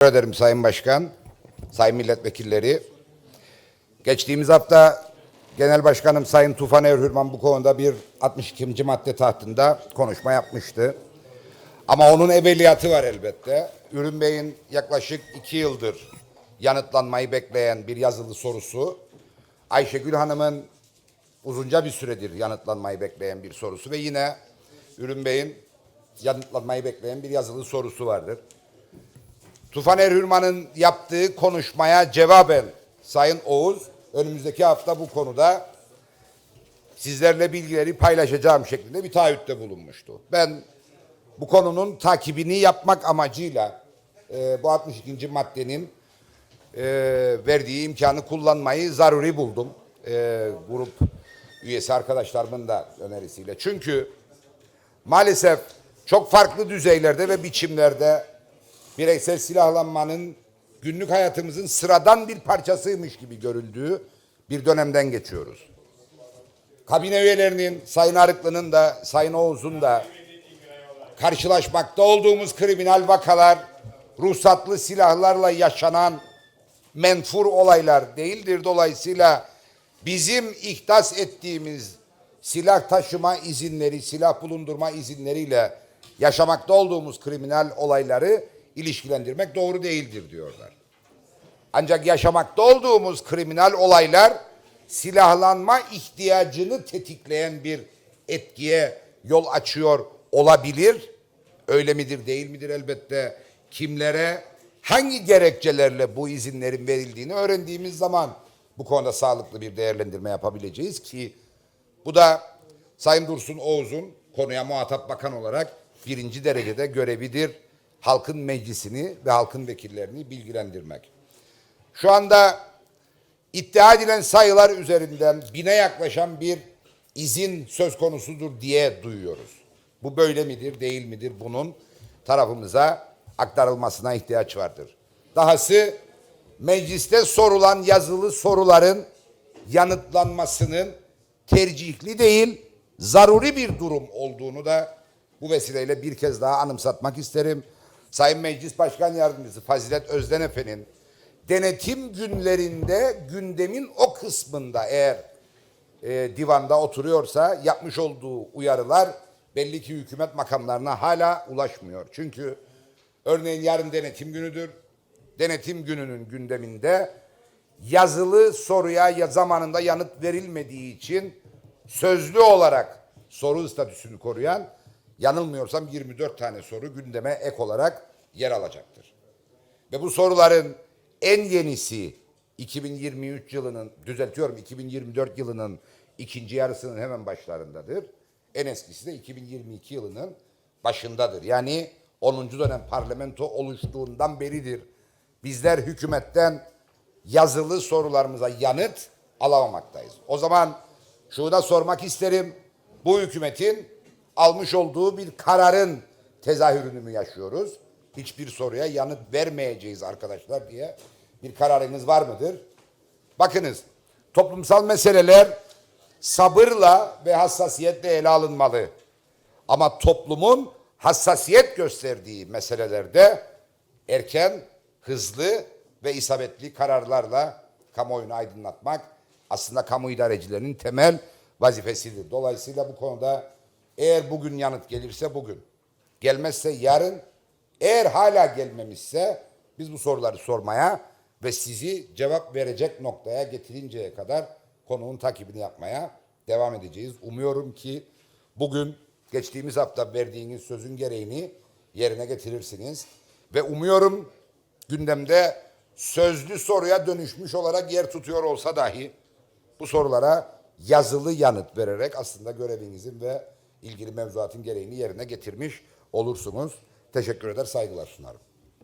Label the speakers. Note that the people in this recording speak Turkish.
Speaker 1: Teşekkür ederim Sayın Başkan, Sayın Milletvekilleri. Geçtiğimiz hafta Genel Başkanım Sayın Tufan Erhürman bu konuda bir 62. madde tahtında konuşma yapmıştı. Ama onun evveliyatı var elbette. Ürün Bey'in yaklaşık iki yıldır yanıtlanmayı bekleyen bir yazılı sorusu. Ayşegül Hanım'ın uzunca bir süredir yanıtlanmayı bekleyen bir sorusu ve yine Ürün Bey'in yanıtlanmayı bekleyen bir yazılı sorusu vardır. Tufan Erhürman'ın yaptığı konuşmaya cevaben Sayın Oğuz önümüzdeki hafta bu konuda sizlerle bilgileri paylaşacağım şeklinde bir taahhütte bulunmuştu. Ben bu konunun takibini yapmak amacıyla e, bu 62. maddenin e, verdiği imkanı kullanmayı zaruri buldum. E, grup üyesi arkadaşlarımın da önerisiyle. Çünkü maalesef çok farklı düzeylerde ve biçimlerde bireysel silahlanmanın günlük hayatımızın sıradan bir parçasıymış gibi görüldüğü bir dönemden geçiyoruz. Kabine üyelerinin, Sayın Arıklı'nın da, Sayın Oğuz'un da karşılaşmakta olduğumuz kriminal vakalar, ruhsatlı silahlarla yaşanan menfur olaylar değildir. Dolayısıyla bizim ihdas ettiğimiz silah taşıma izinleri, silah bulundurma izinleriyle yaşamakta olduğumuz kriminal olayları ilişkilendirmek doğru değildir diyorlar. Ancak yaşamakta olduğumuz kriminal olaylar silahlanma ihtiyacını tetikleyen bir etkiye yol açıyor olabilir. Öyle midir değil midir elbette kimlere hangi gerekçelerle bu izinlerin verildiğini öğrendiğimiz zaman bu konuda sağlıklı bir değerlendirme yapabileceğiz ki bu da Sayın Dursun Oğuz'un konuya muhatap bakan olarak birinci derecede görevidir. Halkın meclisini ve halkın vekillerini bilgilendirmek. Şu anda iddia edilen sayılar üzerinden bine yaklaşan bir izin söz konusudur diye duyuyoruz. Bu böyle midir, değil midir? Bunun tarafımıza aktarılmasına ihtiyaç vardır. Dahası mecliste sorulan yazılı soruların yanıtlanmasının tercihli değil, zaruri bir durum olduğunu da bu vesileyle bir kez daha anımsatmak isterim. Sayın Meclis Başkan Yardımcısı Fazilet Özden Efe'nin denetim günlerinde gündemin o kısmında eğer e, divanda oturuyorsa yapmış olduğu uyarılar belli ki hükümet makamlarına hala ulaşmıyor. Çünkü örneğin yarın denetim günüdür. Denetim gününün gündeminde yazılı soruya ya zamanında yanıt verilmediği için sözlü olarak soru statüsünü koruyan yanılmıyorsam 24 tane soru gündeme ek olarak yer alacaktır. Ve bu soruların en yenisi 2023 yılının düzeltiyorum 2024 yılının ikinci yarısının hemen başlarındadır. En eskisi de 2022 yılının başındadır. Yani 10. dönem parlamento oluştuğundan beridir. Bizler hükümetten yazılı sorularımıza yanıt alamamaktayız. O zaman şunu da sormak isterim. Bu hükümetin almış olduğu bir kararın tezahürünü mü yaşıyoruz? Hiçbir soruya yanıt vermeyeceğiz arkadaşlar diye bir kararınız var mıdır? Bakınız toplumsal meseleler sabırla ve hassasiyetle ele alınmalı. Ama toplumun hassasiyet gösterdiği meselelerde erken, hızlı ve isabetli kararlarla kamuoyunu aydınlatmak aslında kamu idarecilerinin temel vazifesidir. Dolayısıyla bu konuda eğer bugün yanıt gelirse bugün, gelmezse yarın, eğer hala gelmemişse biz bu soruları sormaya ve sizi cevap verecek noktaya getirinceye kadar konunun takibini yapmaya devam edeceğiz. Umuyorum ki bugün geçtiğimiz hafta verdiğiniz sözün gereğini yerine getirirsiniz. Ve umuyorum gündemde sözlü soruya dönüşmüş olarak yer tutuyor olsa dahi bu sorulara yazılı yanıt vererek aslında görevinizin ve ilgili mevzuatın gereğini yerine getirmiş olursunuz. Teşekkür eder, saygılar sunarım.